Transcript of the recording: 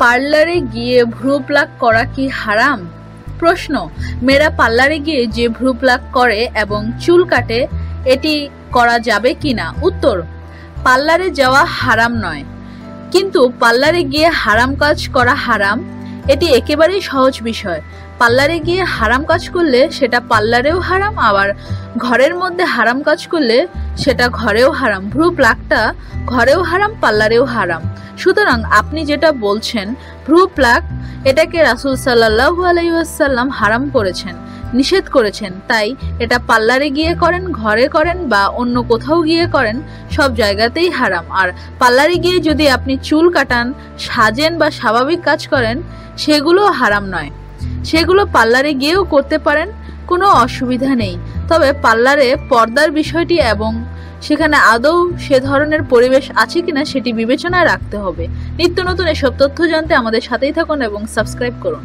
পার্লারে গিয়ে ভ্রু প্লাক করা কি হারাম? প্রশ্ন, মেয়েরা পার্লারে গিয়ে যে ভ্রু প্লাক করে এবং চুল কাটে, এটি করা যাবে কিনা উত্তর, পার্লারে যাওয়া হারাম নয়। কিন্তু পার্লারে গিয়ে হারাম কাজ করা হারাম, এটি একেবারেই সহজ বিষয়। পার্লারে গিয়ে হারাম কাজ করলে সেটা পার্লারেও হারাম, আবার ঘরের মধ্যে হারাম কাজ করলে সেটা ঘরেও হারাম। ভ্রু প্লাকটা ঘরেও হারাম, পার্লারেও হারাম। সুতরাং আপনি যেটা বলছেন, ভ্রু প্লাক এটাকে রাসুল সাল্লাহু আলাইসাল্লাম হারাম করেছেন, নিষেধ করেছেন। তাই এটা পার্লারে গিয়ে করেন, ঘরে করেন বা অন্য কোথাও গিয়ে করেন, সব জায়গাতেই হারাম। আর পার্লারে গিয়ে যদি আপনি চুল কাটান, সাজেন বা স্বাভাবিক কাজ করেন, সেগুলো হারাম নয়। সেগুলো পার্লারে গিয়েও করতে পারেন কোনো অসুবিধা নেই। তবে পার্লারে পর্দার বিষয়টি এবং সেখানে আদৌ সে ধরনের পরিবেশ আছে কিনা সেটি বিবেচনায় রাখতে হবে। নিত্য নতুন এসব তথ্য জানতে আমাদের সাথেই থাকুন এবং সাবস্ক্রাইব করুন।